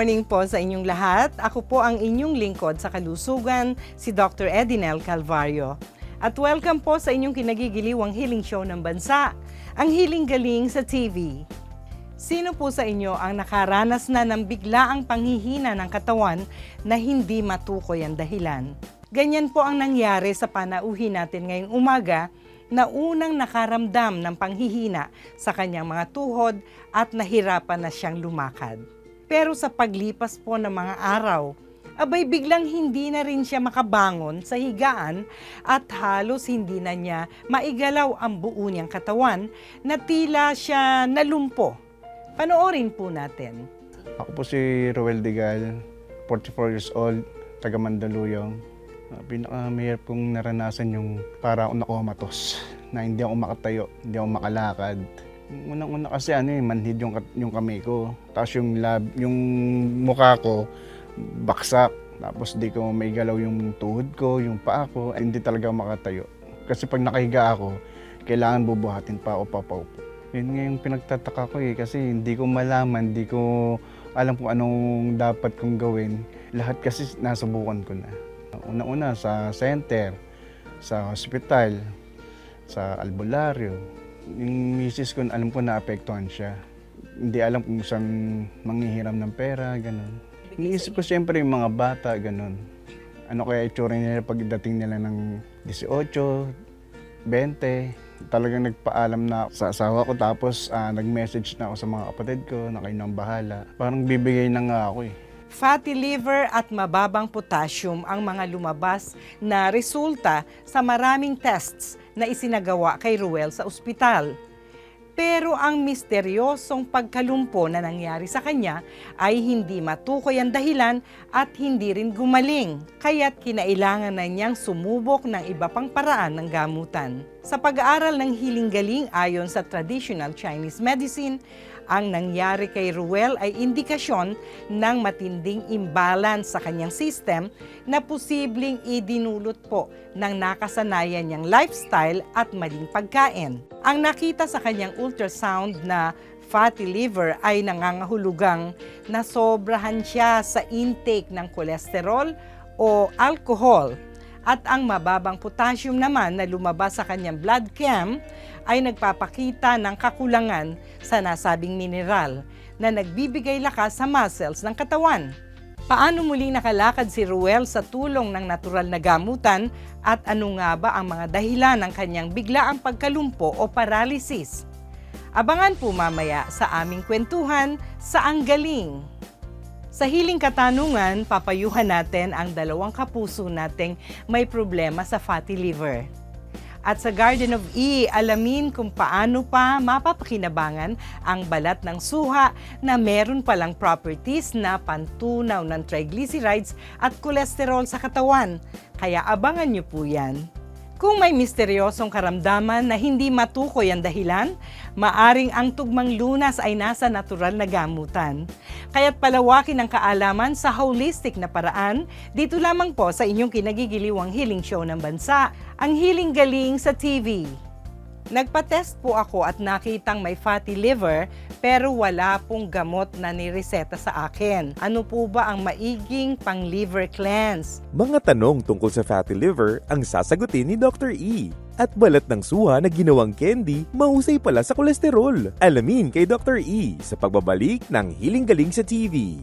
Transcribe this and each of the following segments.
Morning po sa inyong lahat. Ako po ang inyong lingkod sa kalusugan, si Dr. Edinel Calvario. At welcome po sa inyong kinagigiliwang healing show ng bansa, ang Healing Galing sa TV. Sino po sa inyo ang nakaranas na ng biglaang panghihina ng katawan na hindi matukoy ang dahilan? Ganyan po ang nangyari sa panauhin natin ngayong umaga na unang nakaramdam ng panghihina sa kanyang mga tuhod at nahirapan na siyang lumakad. Pero sa paglipas po ng mga araw, abay biglang hindi na rin siya makabangon sa higaan at halos hindi na niya maigalaw ang buo niyang katawan na tila siya nalumpo. Panoorin po natin. Ako po si Roel Digal, 44 years old, taga Mandaluyong. Uh, pinakamahirap kong naranasan yung para ako nakomatos, na hindi ako makatayo, hindi ako makalakad. Unang-una kasi ano eh, manhid yung, yung kamay ko. Tapos yung lab, yung mukha ko, baksak. Tapos di ko may galaw yung tuhod ko, yung paa ko. Ay, hindi talaga makatayo. Kasi pag nakahiga ako, kailangan bubuhatin pa ako papaupo. Yun nga yung pinagtataka ko eh, kasi hindi ko malaman, hindi ko alam kung anong dapat kong gawin. Lahat kasi nasubukan ko na. Una-una sa center, sa hospital, sa albularyo. Yung misis ko, alam ko na apektuhan siya. Hindi alam kung saan manghihiram ng pera, ganun. Iniisip ko siyempre yung mga bata, ganun. Ano kaya itsura nila pagdating nila ng 18, 20, talagang nagpaalam na sa asawa ko tapos ah, nag-message na ako sa mga kapatid ko na kayo nang bahala. Parang bibigay na nga ako eh. Fatty liver at mababang potassium ang mga lumabas na resulta sa maraming tests na isinagawa kay Ruel sa ospital. Pero ang misteryosong pagkalumpo na nangyari sa kanya ay hindi matukoy ang dahilan at hindi rin gumaling. Kaya't kinailangan na niyang sumubok ng iba pang paraan ng gamutan. Sa pag-aaral ng hiling-galing ayon sa traditional Chinese medicine, ang nangyari kay Ruel ay indikasyon ng matinding imbalance sa kanyang system na posibleng idinulot po ng nakasanayan niyang lifestyle at maling pagkain. Ang nakita sa kanyang ultrasound na fatty liver ay nangangahulugang nasobrahan siya sa intake ng kolesterol o alcohol at ang mababang potassium naman na lumabas sa kanyang blood chem ay nagpapakita ng kakulangan sa nasabing mineral na nagbibigay lakas sa muscles ng katawan. Paano muling nakalakad si Ruel sa tulong ng natural na gamutan at ano nga ba ang mga dahilan ng kanyang biglaang pagkalumpo o paralysis? Abangan po mamaya sa aming kwentuhan sa Ang Galing. Sa hiling katanungan, papayuhan natin ang dalawang kapuso nating may problema sa fatty liver. At sa Garden of E, alamin kung paano pa mapapakinabangan ang balat ng suha na meron palang properties na pantunaw ng triglycerides at kolesterol sa katawan. Kaya abangan niyo po yan. Kung may misteryosong karamdaman na hindi matukoy ang dahilan, maaring ang tugmang lunas ay nasa natural na gamutan. Kaya't palawakin ang kaalaman sa holistic na paraan dito lamang po sa inyong kinagigiliwang healing show ng bansa, ang Healing Galing sa TV. Nagpa-test po ako at nakitang may fatty liver pero wala pong gamot na nireseta sa akin. Ano po ba ang maiging pang-liver cleanse? Mga tanong tungkol sa fatty liver ang sasagutin ni Dr. E. At balat ng suha na ginawang candy, mahusay pala sa kolesterol. Alamin kay Dr. E sa pagbabalik ng Hiling Galing sa TV.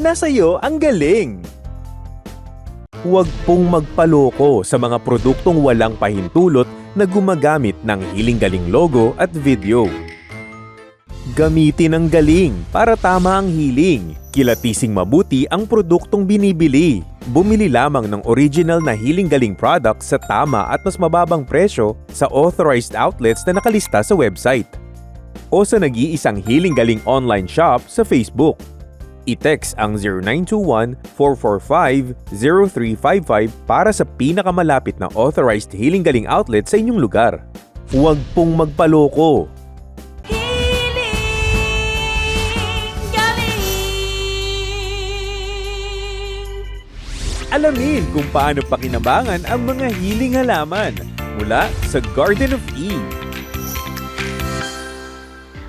nasa ang galing. Huwag pong magpaloko sa mga produktong walang pahintulot na gumagamit ng Healing Galing logo at video. Gamitin ang galing para tama ang healing. Kilatising mabuti ang produktong binibili. Bumili lamang ng original na Healing Galing product sa tama at mas mababang presyo sa authorized outlets na nakalista sa website. O sa nag-iisang Healing Galing online shop sa Facebook. I-text ang 0921-445-0355 para sa pinakamalapit na authorized Healing Galing outlet sa inyong lugar. Huwag pong magpaloko. Alamin kung paano pakinabangan ang mga hiling halaman mula sa Garden of Eve.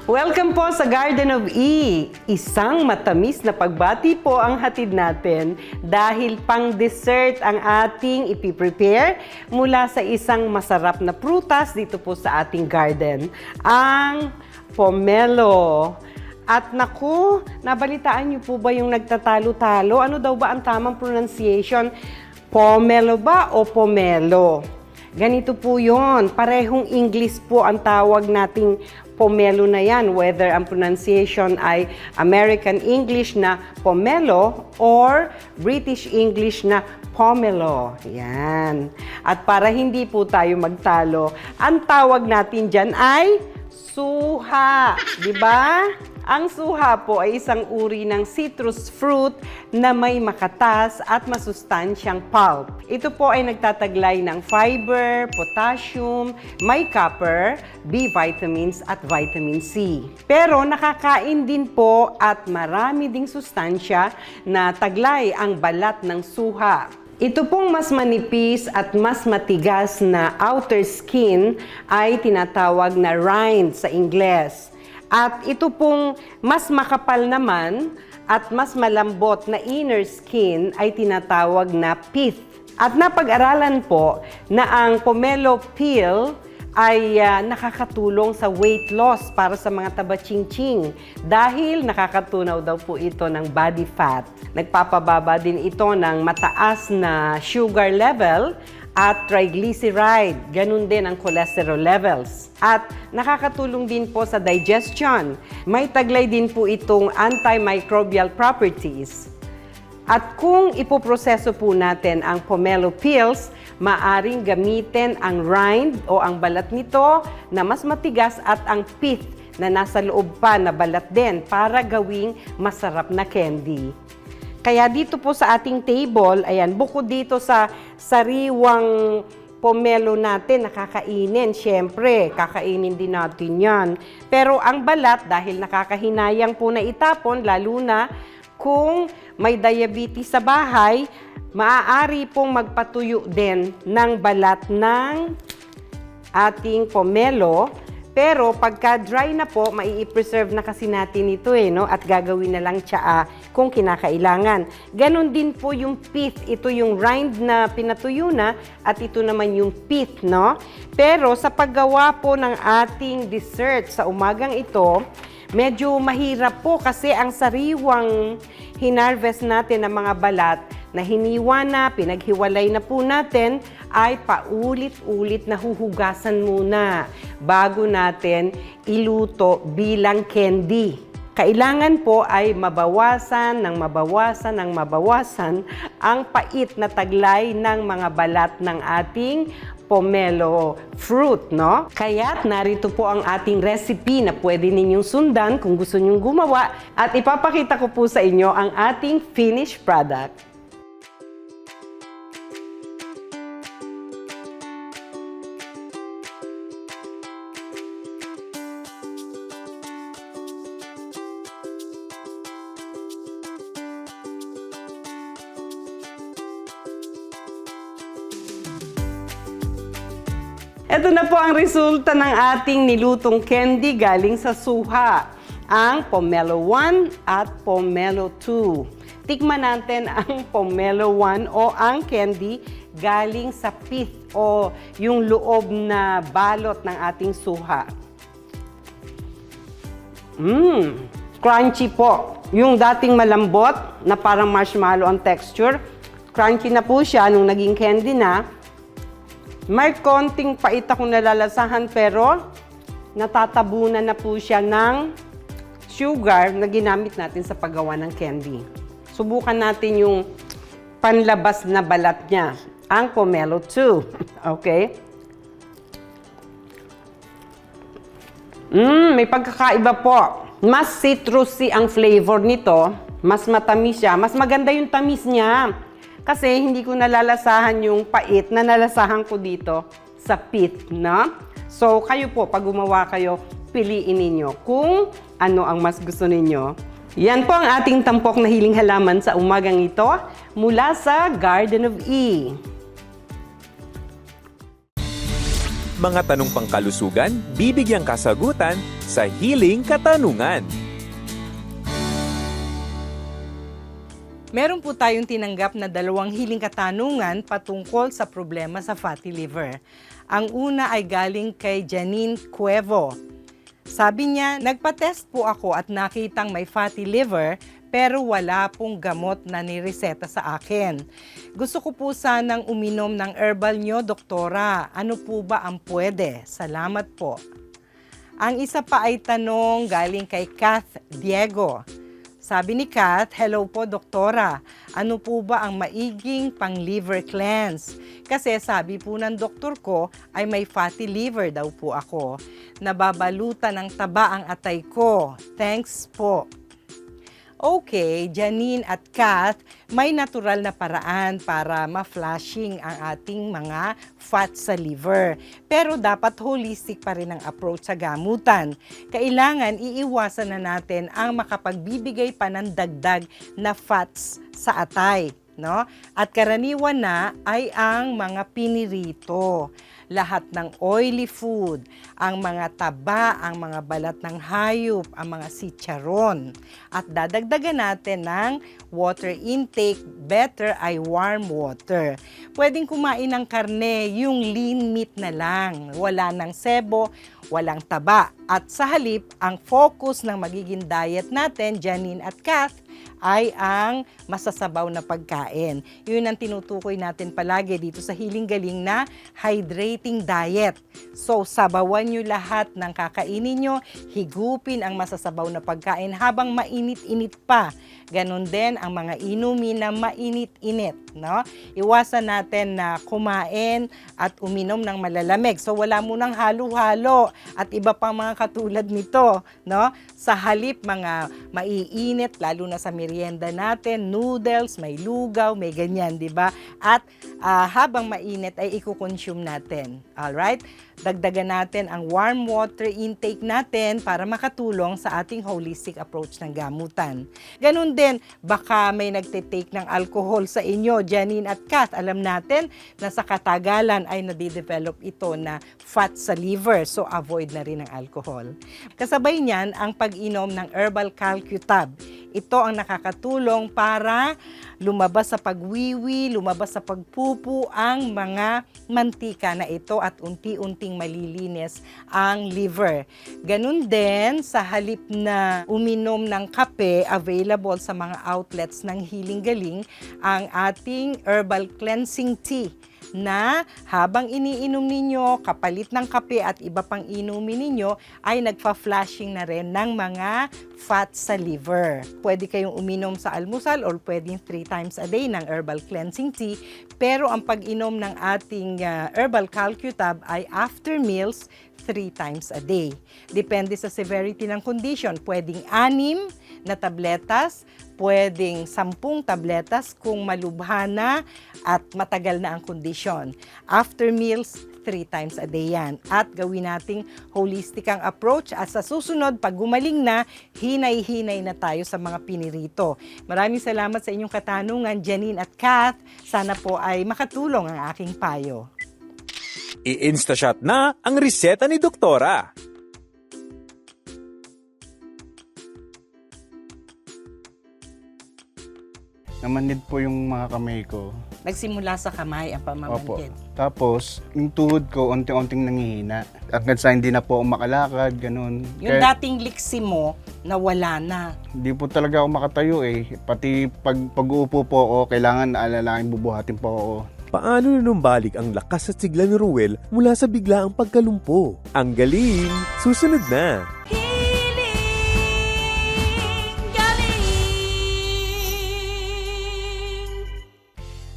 Welcome po sa Garden of E. Isang matamis na pagbati po ang hatid natin dahil pang dessert ang ating ipiprepare mula sa isang masarap na prutas dito po sa ating garden, ang pomelo. At naku, nabalitaan niyo po ba yung nagtatalo-talo? Ano daw ba ang tamang pronunciation? Pomelo ba o pomelo? Ganito po yon. Parehong English po ang tawag nating pomelo na yan. Whether ang pronunciation ay American English na pomelo or British English na pomelo. Yan. At para hindi po tayo magtalo, ang tawag natin dyan ay suha. Di ba? Ang suha po ay isang uri ng citrus fruit na may makatas at masustansyang pulp. Ito po ay nagtataglay ng fiber, potassium, may copper, B vitamins at vitamin C. Pero nakakain din po at marami ding sustansya na taglay ang balat ng suha. Ito pong mas manipis at mas matigas na outer skin ay tinatawag na rind sa Ingles. At ito pong mas makapal naman at mas malambot na inner skin ay tinatawag na pith. At napag-aralan po na ang pomelo peel ay ah, nakakatulong sa weight loss para sa mga taba-ching-ching dahil nakakatunaw daw po ito ng body fat. Nagpapababa din ito ng mataas na sugar level at triglyceride. Ganun din ang cholesterol levels. At nakakatulong din po sa digestion. May taglay din po itong antimicrobial properties. At kung ipoproseso po natin ang pomelo peels, maaring gamitin ang rind o ang balat nito na mas matigas at ang pith na nasa loob pa na balat din para gawing masarap na candy. Kaya dito po sa ating table, ayan, bukod dito sa sariwang pomelo natin, nakakainin, syempre, kakainin din natin yan. Pero ang balat, dahil nakakahinayang po na itapon, lalo na kung may diabetes sa bahay, maaari pong magpatuyo din ng balat ng ating pomelo. Pero pagka dry na po, mai-preserve na kasi natin ito eh, no? At gagawin na lang tsaa kung kinakailangan. Ganon din po yung pith. Ito yung rind na pinatuyo na at ito naman yung pith, no? Pero sa paggawa po ng ating dessert sa umagang ito, medyo mahirap po kasi ang sariwang hinarvest natin ng mga balat na hiniwa na, pinaghiwalay na po natin, ay paulit-ulit na huhugasan muna bago natin iluto bilang candy. Kailangan po ay mabawasan ng mabawasan ng mabawasan ang pait na taglay ng mga balat ng ating pomelo fruit, no? Kaya't narito po ang ating recipe na pwede ninyong sundan kung gusto ninyong gumawa at ipapakita ko po sa inyo ang ating finished product. Ito na po ang resulta ng ating nilutong candy galing sa suha. Ang Pomelo 1 at Pomelo 2. Tikman natin ang Pomelo 1 o ang candy galing sa pith o yung loob na balot ng ating suha. Mmm, crunchy po. Yung dating malambot na parang marshmallow ang texture, crunchy na po siya nung naging candy na. May konting pait akong nalalasahan pero natatabunan na po siya ng sugar na ginamit natin sa paggawa ng candy. Subukan natin yung panlabas na balat niya, ang pomelo 2. okay? Mmm, may pagkakaiba po. Mas citrusy ang flavor nito. Mas matamis siya. Mas maganda yung tamis niya. Kasi hindi ko nalalasahan yung pait na nalasahan ko dito sa pit, no? So, kayo po, pag gumawa kayo, piliin ninyo kung ano ang mas gusto ninyo. Yan po ang ating tampok na hiling halaman sa umagang ito mula sa Garden of E. Mga tanong pangkalusugan, bibigyang kasagutan sa Healing Katanungan. Meron po tayong tinanggap na dalawang hiling katanungan patungkol sa problema sa fatty liver. Ang una ay galing kay Janine Cuevo. Sabi niya, nagpa-test po ako at nakitang may fatty liver pero wala pong gamot na nireseta sa akin. Gusto ko po sanang uminom ng herbal nyo, doktora. Ano po ba ang pwede? Salamat po. Ang isa pa ay tanong galing kay Kath Diego. Sabi ni Kath, hello po doktora, ano po ba ang maiging pang liver cleanse? Kasi sabi po ng doktor ko ay may fatty liver daw po ako. Nababalutan ng taba ang atay ko. Thanks po. Okay, Janine at Kath, may natural na paraan para ma-flashing ang ating mga fat sa liver. Pero dapat holistic pa rin ang approach sa gamutan. Kailangan iiwasan na natin ang makapagbibigay pa ng dagdag na fats sa atay. No? At karaniwan na ay ang mga pinirito lahat ng oily food, ang mga taba, ang mga balat ng hayop, ang mga sitcharon. At dadagdagan natin ng water intake, better ay warm water. Pwedeng kumain ng karne, yung lean meat na lang. Wala ng sebo, walang taba. At sa halip, ang focus ng magiging diet natin, Janine at Kath, ay ang masasabaw na pagkain. Yun ang tinutukoy natin palagi dito sa Hiling Galing na hydrating diet. So, sabawan nyo lahat ng kakainin nyo, higupin ang masasabaw na pagkain habang mainit-init pa. Ganon din ang mga inumin na mainit-init. No? Iwasan natin na kumain at uminom ng malalamig. So, wala munang halo-halo at iba pang mga katulad nito. No? Sa halip, mga maiinit, lalo na sa merienda natin, noodles, may lugaw, may ganyan, di ba? At ah, habang mainit ay iko-consume natin. Alright? Dagdagan natin ang warm water intake natin para makatulong sa ating holistic approach ng gamutan. Ganun din, baka may nagtitake ng alcohol sa inyo, Janine at Kath. Alam natin na sa katagalan ay nadidevelop ito na fat sa liver, so avoid na rin ang alcohol. Kasabay niyan, ang pag-inom ng herbal calcutab. Ito ang nakakatulong para lumabas sa pagwiwi, lumabas sa pagpupo ang mga mantika na ito at unti-unting malilinis ang liver. Ganun din sa halip na uminom ng kape, available sa mga outlets ng Healing Galing, ang ating herbal cleansing tea na habang iniinom ninyo, kapalit ng kape at iba pang inumin ninyo, ay nagpa-flashing na rin ng mga fat sa liver. Pwede kayong uminom sa almusal or pwedeng 3 times a day ng herbal cleansing tea. Pero ang pag-inom ng ating ah, herbal calcutab ay after meals, 3 times a day. Depende sa severity ng condition. Pwedeng anim na tabletas, pwedeng sampung tabletas kung malubha na at matagal na ang kondisyon. After meals, three times a day yan. At gawin nating holistic ang approach at sa susunod, pag gumaling na, hinay-hinay na tayo sa mga pinirito. Maraming salamat sa inyong katanungan, Janine at Kath. Sana po ay makatulong ang aking payo. I-instashot na ang reseta ni Doktora. Namanid po yung mga kamay ko. Nagsimula sa kamay ang Opo. pamamaligid. Tapos, yung tuhod ko, unti-unting nangihina. Hanggang sa hindi na po ako makalakad, ganun. Yung Kaya- dating liksi mo, nawala na. Hindi po talaga ako makatayo eh. Pati pag pag-uupo po ako, kailangan aalalaking bubuhatin po ako. Paano nanumbalik ang lakas at sigla ni Ruel mula sa biglaang pagkalumpo? Ang galing! Susunod na!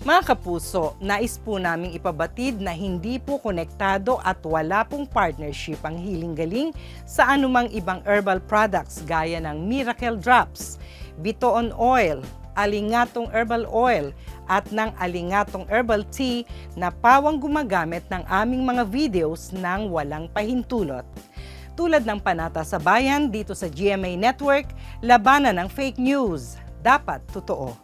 Mga kapuso, nais po naming ipabatid na hindi po konektado at wala pong partnership ang Healing Galing sa anumang ibang herbal products gaya ng Miracle Drops, Bitoon Oil, Alingatong Herbal Oil, at ng Alingatong Herbal Tea na pawang gumagamit ng aming mga videos ng walang pahintulot. Tulad ng panata sa bayan dito sa GMA Network, labanan ng fake news. Dapat totoo.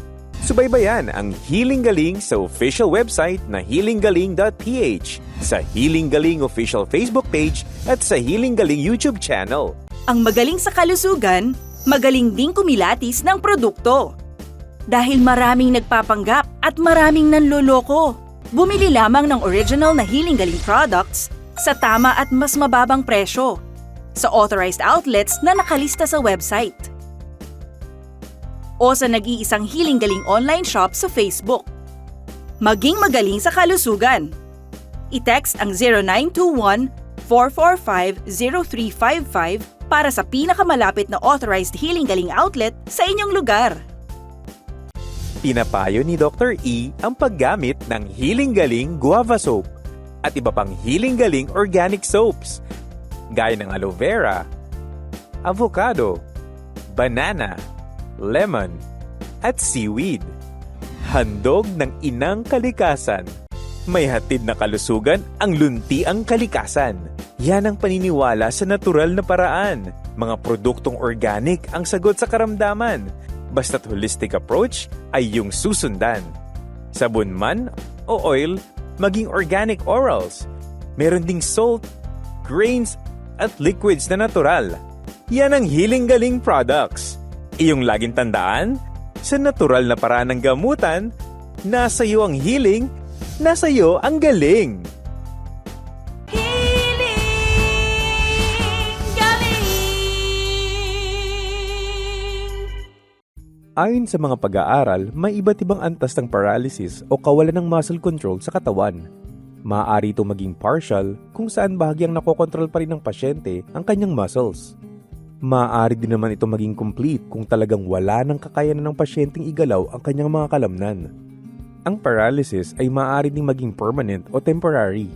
Subaybayan ang Healing Galing sa official website na healinggaling.ph, sa Healing Galing official Facebook page at sa Healing Galing YouTube channel. Ang magaling sa kalusugan, magaling ding kumilatis ng produkto. Dahil maraming nagpapanggap at maraming nanloloko. Bumili lamang ng original na Healing Galing products sa tama at mas mababang presyo sa authorized outlets na nakalista sa website. O sa nag-iisang Healing Galing online shop sa Facebook. Maging magaling sa kalusugan. I-text ang 0921-445-0355 para sa pinakamalapit na authorized Healing Galing outlet sa inyong lugar. Pinapayo ni Dr. E ang paggamit ng Healing Galing Guava Soap at iba pang Healing Galing Organic Soaps gaya ng aloe vera, avocado, banana, lemon, at seaweed. Handog ng inang kalikasan. May hatid na kalusugan ang lunti ang kalikasan. Yan ang paniniwala sa natural na paraan. Mga produktong organic ang sagot sa karamdaman. Basta't holistic approach ay yung susundan. Sabon man o oil, maging organic orals. Meron ding salt, grains, at liquids na natural. Yan ang Healing Galing products. Iyong laging tandaan, sa natural na paraan ng gamutan, nasa iyo ang healing, nasa iyo ang galing. Ayon sa mga pag-aaral, may iba't ibang antas ng paralysis o kawalan ng muscle control sa katawan. Maaari ito maging partial kung saan bahagyang nakokontrol pa rin ng pasyente ang kanyang muscles. Maaari din naman ito maging complete kung talagang wala ng kakayanan ng pasyenteng igalaw ang kanyang mga kalamnan. Ang paralysis ay maaari ding maging permanent o temporary.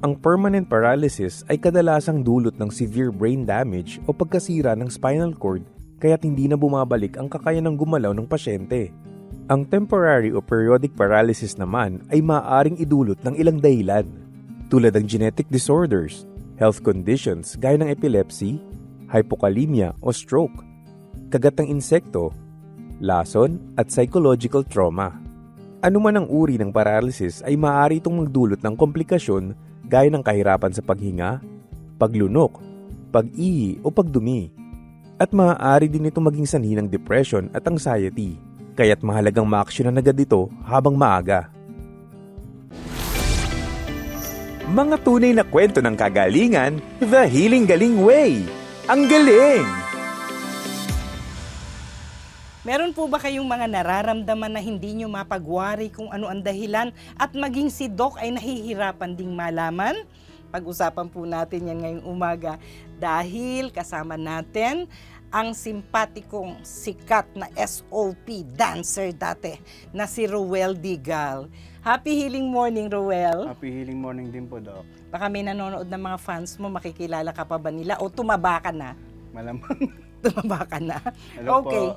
Ang permanent paralysis ay kadalasang dulot ng severe brain damage o pagkasira ng spinal cord kaya't hindi na bumabalik ang kakayanang gumalaw ng pasyente. Ang temporary o periodic paralysis naman ay maaaring idulot ng ilang dahilan, tulad ng genetic disorders, health conditions gaya ng epilepsy, hypokalemia o stroke, kagat ng insekto, lason at psychological trauma. Ano man ang uri ng paralysis ay maaari itong magdulot ng komplikasyon gaya ng kahirapan sa paghinga, paglunok, pag-ihi o pagdumi. At maaari din ito maging sanhi ng depression at anxiety, kaya't mahalagang maaksyonan agad ito habang maaga. Mga tunay na kwento ng kagalingan, The Healing Galing Way. Ang galing! Meron po ba kayong mga nararamdaman na hindi nyo mapagwari kung ano ang dahilan at maging si Doc ay nahihirapan ding malaman? Pag-usapan po natin yan ngayong umaga dahil kasama natin ang simpatikong sikat na SOP dancer dati na si Ruel Digal. Happy healing morning, Ruel. Happy healing morning din po, Doc. Baka may nanonood ng mga fans mo, makikilala ka pa ba nila o tumaba ka na? Malamang. tumaba ka na. Hello okay. po.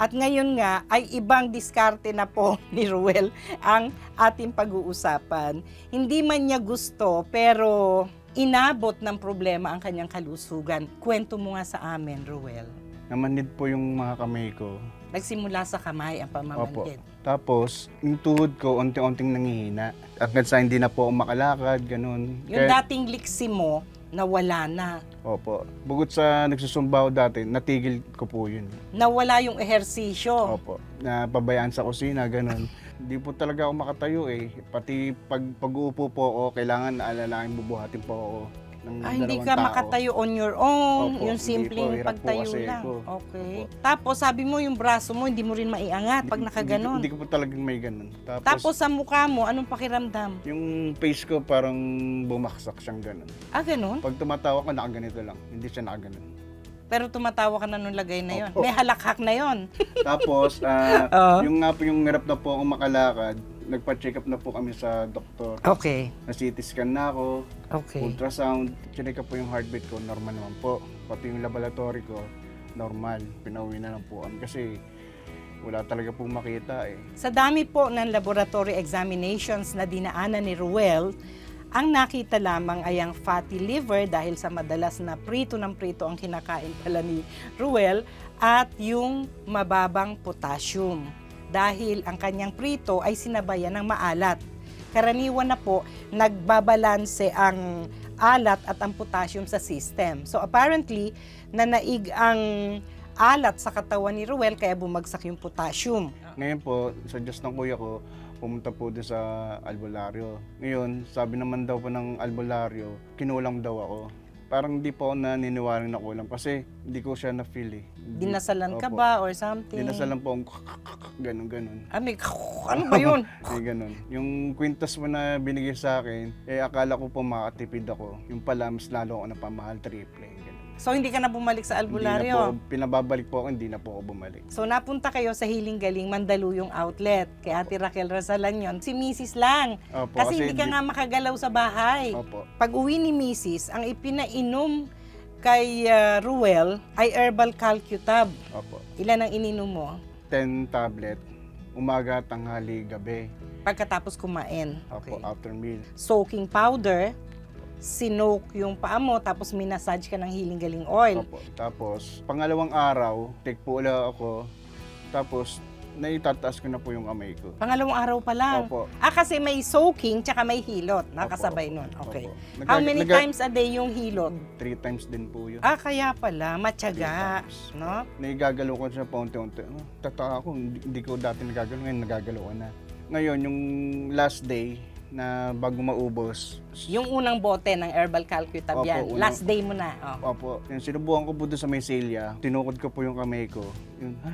At ngayon nga ay ibang diskarte na po ni Ruel ang ating pag-uusapan. Hindi man niya gusto pero inabot ng problema ang kanyang kalusugan. Kwento mo nga sa amin, Ruel. Namanid po yung mga kamay ko. Nagsimula sa kamay ang Opo. pamamanhid. Tapos, yung tuhod ko, unti-unting nangihina. Hanggang sa hindi na po ako makalakad, ganun. Yung Kaya- dating liksi mo, nawala na. Opo. Bukod sa nagsusumba ako dati, natigil ko po yun. Nawala yung ehersisyo. Opo. Na pabayaan sa kusina, ganun. Hindi po talaga ako makatayo eh. Pati pag pag-uupo po ako, kailangan naalalaking bubuhatin po ako ng Ah, hindi ka tao. makatayo on your own. Opo, yung hindi simpleng po, hirap po pagtayo kasi lang. ko. Okay. Opo. Tapos sabi mo yung braso mo hindi mo rin maiangat pag Hindi- nakaganon. Hindi, hindi ko po talagang may ganun. Tapos, Tapos sa mukha mo, anong pakiramdam? yung face ko parang bumaksak siyang ganun. Ah, ganun? Pag tumatawa ko, nakaganito lang. Hindi siya nakaganon. Pero tumatawa ka na nung lagay na yon. Opo. May halakhak na yon. Tapos, ah, Oo. yung nga po yung hirap na po akong makalakad, nagpa-check up na po kami sa doktor. Okay. Na CT scan na ako, Okay. ultrasound, chinek up po yung heartbeat ko, normal naman po. Pati yung laboratory ko, normal. Pinauwi na lang po kami kasi wala talaga po makita eh. Sa dami po ng laboratory examinations na dinaanan ni Ruel, ang nakita lamang ay ang fatty liver dahil sa madalas na prito ng prito ang kinakain pala ni Ruel at yung mababang potassium dahil ang kanyang prito ay sinabayan ng maalat. Karaniwan na po nagbabalanse ang alat at ang potassium sa system. So apparently, nanaig ang alat sa katawan ni Ruel kaya bumagsak yung potassium. Ngayon po, Diyos ng kuya ko, pumunta po doon sa albularyo. Ngayon, sabi naman daw po ng albularyo, kinulang daw ako. Parang hindi po ako naniniwalang na kulang kasi hindi ko siya na-feel eh. Hindi- Dinasalan ka Opo. ba or something? Dinasalan po akong ganun ganun. Ah, may ano ba yun? May ganun. Yung kwintas mo na binigay sa akin, eh akala ko po makatipid ako. Yung pala, mas lalo ako napamahal triple. So, hindi ka na bumalik sa Hindi na po, albularyo? pinababalik po ako, hindi na po ako bumalik. So, napunta kayo sa Hiling Galing Mandaluyong Outlet kay Ate Raquel Rasalan yon. Si Mrs. lang. Opo, Kasi hindi ka nga makagalaw sa bahay. Opo. Pag uwi ni Mrs., ang ipinainom kay ah, Ruel ay herbal calcutab. Opo. Ilan ang ininom mo 10 tablet, umaga, tanghali, gabi. pagkatapos kumain? Opo, after meal. Soaking powder, sinoke yung paa mo, tapos minasage ka ng Hiling Galing oil. Opo. Tapos, pangalawang araw, take po ulit ako. Tapos, naitataas ko na po yung amay ko. Pangalawang araw pa lang. Opo. Ah, kasi may soaking tsaka may hilot. Nakasabay nun. Okay. opo. How many naga- times a day yung hilot? Three times din po yun. Ah, kaya pala. Matyaga. Three times. No? Naigagalaw ko siya paunti-unti. Oh, tataka ako, hindi, hindi ko dati nagagalaw, ngayon nagagalaw ko na. Ngayon, yung last day na bago maubos, Yung unang bote ng herbal calcutab Opo, yan. unang- Last day mo na. Oh. Opo, yung sinubukan ko po doon sa may silya, tinukod ko po yung kamay ko. Yun, ha?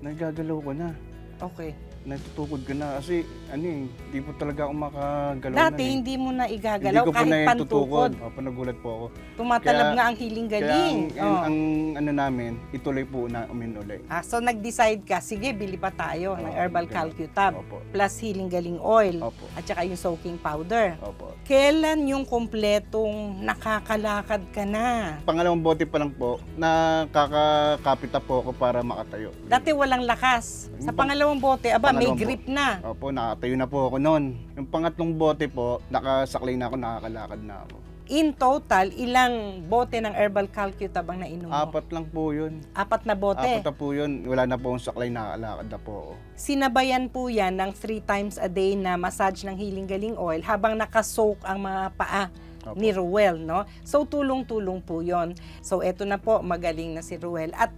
Nagagalaw ko na. Okay. Natutukod ko na. Kasi, ano eh, hindi po talaga ako makagalaw Dati na eh. hindi mo na Hindi igagalaw ko po kahit na pantukod. Opo, nagulat po ako. Tumatalab Kaya- nga ang hiling Kaya galing. ang, Oh. ang ano namin, ituloy po na umin ulit. Ah, so nag-decide ka, sige, bili pa tayo ng Oo, herbal ganun. calcutab Opo. plus hiling galing oil Opo. at saka yung soaking powder. Opo. Kailan yung kompletong nakakalakad ka na? Pangalawang bote pa lang po, nakakakapita po ako para makatayo. Dati walang lakas. Sa Yung pang- pangalawang bote, aba, may Pangalawang grip na. Opo, nakatayo na po ako noon. Yung pangatlong bote po, nakasaklay na ako, nakakalakad na ako. In total, ilang bote ng herbal calcutab ang nainom mo? Apat lang po yun. Apat na bote. Apat na po yun. Wala na po akong saklay, nakakalakad na po. Sinabayan po yan ng three times a day na massage ng Healing Galing Oil habang nakasoak ang mga paa Opo. ni Ruel, no? So, tulong-tulong po yon. So, eto na po, magaling na si Ruel. At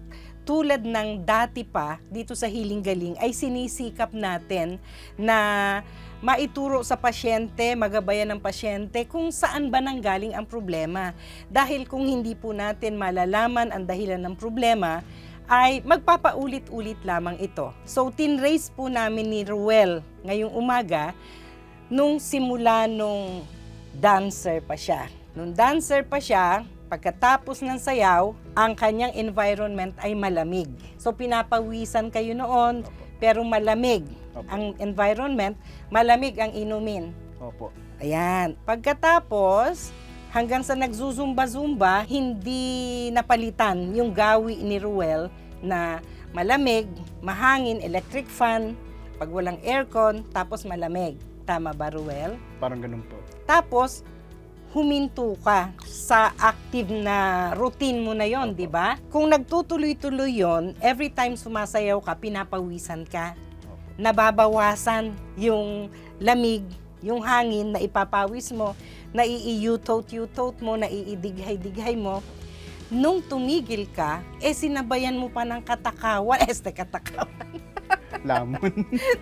tulad ng dati pa, dito sa Healing Galing, ay sinisikap natin na maituro sa pasyente, magabayan ng pasyente kung saan ba nanggaling ang problema. Dahil kung hindi po natin malalaman ang dahilan ng problema, ay magpapaulit-ulit lamang ito. So, tinrace po namin ni Ruel ngayong umaga nung simula nung dancer pa siya. Nung dancer pa siya, pagkatapos ng sayaw, ang kanyang environment ay malamig. So, pinapawisan kayo noon, pero malamig Opo. ang environment, malamig ang inumin. Opo. Ayan. Pagkatapos, hanggang sa nagzuzumba-zumba, hindi napalitan yung gawi ni Ruel na malamig, mahangin, electric fan, pag walang aircon, tapos malamig. Tama ba, Ruel? Parang ganun po. Tapos, huminto ka sa active na routine mo na yon, di ba? Kung nagtutuloy-tuloy yon, every time sumasayaw ka, pinapawisan ka. Nababawasan yung lamig, yung hangin na ipapawis mo, na iiyutot-yutot mo, na iidighay-dighay mo. Nung tumigil ka, eh sinabayan mo pa ng katakawan. Este katakawan. Lamon.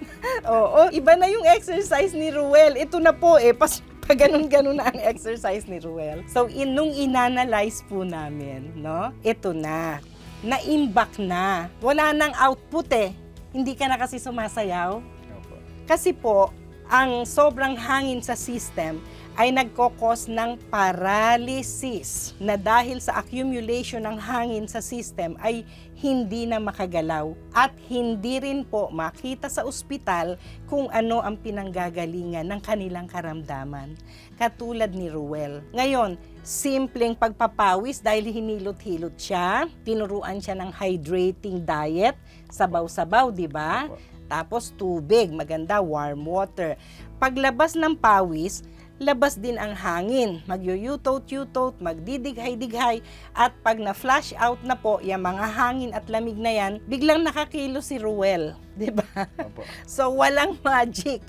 Oo, iba na yung exercise ni Ruel. Ito na po eh, pas pa ganun-ganun na ang exercise ni Ruel. So, in, nung inanalyze po namin, no, ito na. Naimbak na. Wala nang output eh. Hindi ka na kasi sumasayaw. Opo. Kasi po, ang sobrang hangin sa system ay nagkokos ng paralysis na dahil sa accumulation ng hangin sa system ay hindi na makagalaw at hindi rin po makita sa ospital kung ano ang pinanggagalingan ng kanilang karamdaman. Katulad ni Ruel. Ngayon, simpleng pagpapawis dahil hinilot-hilot siya, tinuruan siya ng hydrating diet, sabaw-sabaw, di ba? Tapos tubig, maganda, warm water. Paglabas ng pawis, labas din ang hangin. Magyuyutot-yutot, magdidighay-dighay. At pag na-flash out na po, yung mga hangin at lamig na yan, biglang nakakilo si Ruel. Di ba? Opo. So, walang magic.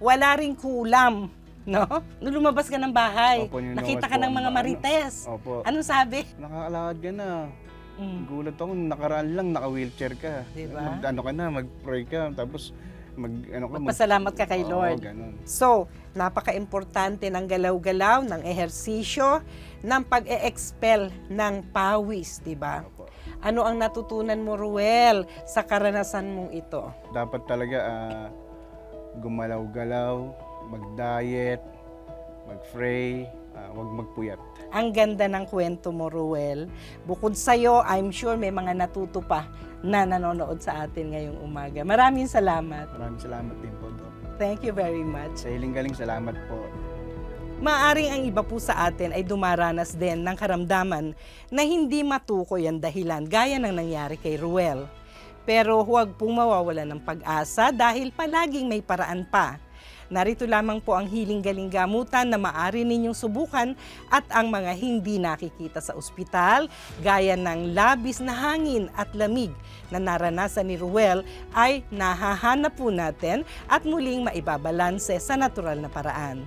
Wala ring kulam. No? Nung lumabas ka ng bahay, Opo, nakita ka ng mga na- marites. Opo. Anong sabi? Nakaalakad ka na. Mm. Gulat ako, nakaraan lang, naka-wheelchair ka. Diba? Mag, ano ka na, mag-pray ka, tapos mag, ano ka, mag- Magpasalamat ka kay Oo, Lord. ganun. So, napaka-importante ng galaw-galaw, ng ehersisyo, ng pag-e-expel ng pawis, di ba? Ano ang natutunan mo, Ruel, sa karanasan mong ito? Dapat talaga ah, gumalaw-galaw, mag-diet, mag-pray, ah, wag magpuyat. Ang ganda ng kwento mo, Ruel. Bukod sa'yo, I'm sure may mga natuto pa na nanonood sa atin ngayong umaga. Maraming salamat. Maraming salamat din po, Doc. Thank you very much. Sa hiling galing, salamat po. Maaring ang iba po sa atin ay dumaranas din ng karamdaman na hindi matukoy ang dahilan gaya ng nangyari kay Ruel. Pero huwag pong mawawala ng pag-asa dahil palaging may paraan pa. Narito lamang po ang hiling galing gamutan na maaari ninyong subukan at ang mga hindi nakikita sa ospital gaya ng labis na hangin at lamig na naranasan ni Ruel ay nahahanap po natin at muling maibabalanse sa natural na paraan.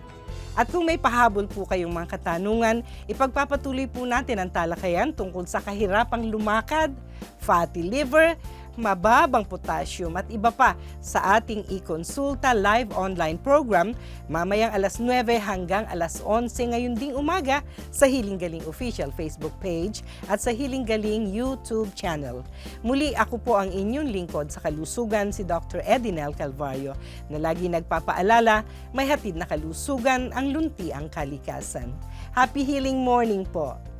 At kung may pahabol po kayong mga katanungan, ipagpapatuloy po natin ang talakayan tungkol sa kahirapang lumakad, fatty liver, mababang potassium at iba pa sa ating e-consulta live online program mamayang alas 9 hanggang alas 11 ngayon ding umaga sa Hiling Galing official Facebook page at sa Hiling Galing YouTube channel. Muli ako po ang inyong lingkod sa kalusugan si Dr. Edinel Calvario na lagi nagpapaalala may hatid na kalusugan ang lunti ang kalikasan. Happy healing morning po!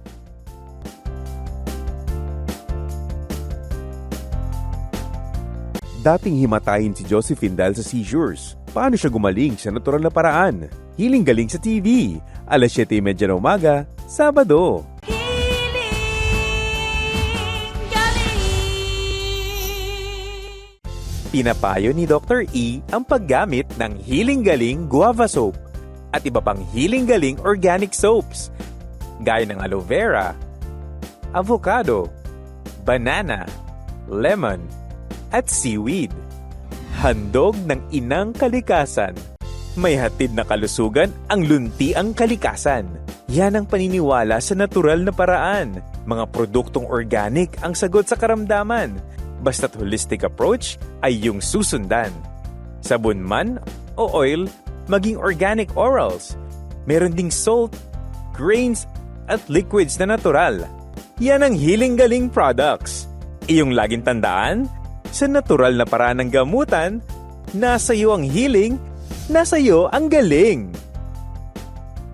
Dating himatayin si Josephine dahil sa seizures. Paano siya gumaling sa natural na paraan? Hiling galing sa TV. Alas 7.30 na umaga, Sabado. Pinapayo ni Dr. E ang paggamit ng Healing Galing Guava Soap at iba pang Healing Galing Organic Soaps gaya ng aloe vera, avocado, banana, lemon, at seaweed. Handog ng inang kalikasan. May hatid na kalusugan ang lunti ang kalikasan. Yan ang paniniwala sa natural na paraan. Mga produktong organic ang sagot sa karamdaman. Basta't holistic approach ay yung susundan. Sabon man o oil, maging organic orals. Meron ding salt, grains, at liquids na natural. Yan ang Healing Galing products. Iyong laging tandaan, sa natural na paraan ng gamutan, nasa iyo ang healing, nasa iyo ang galing.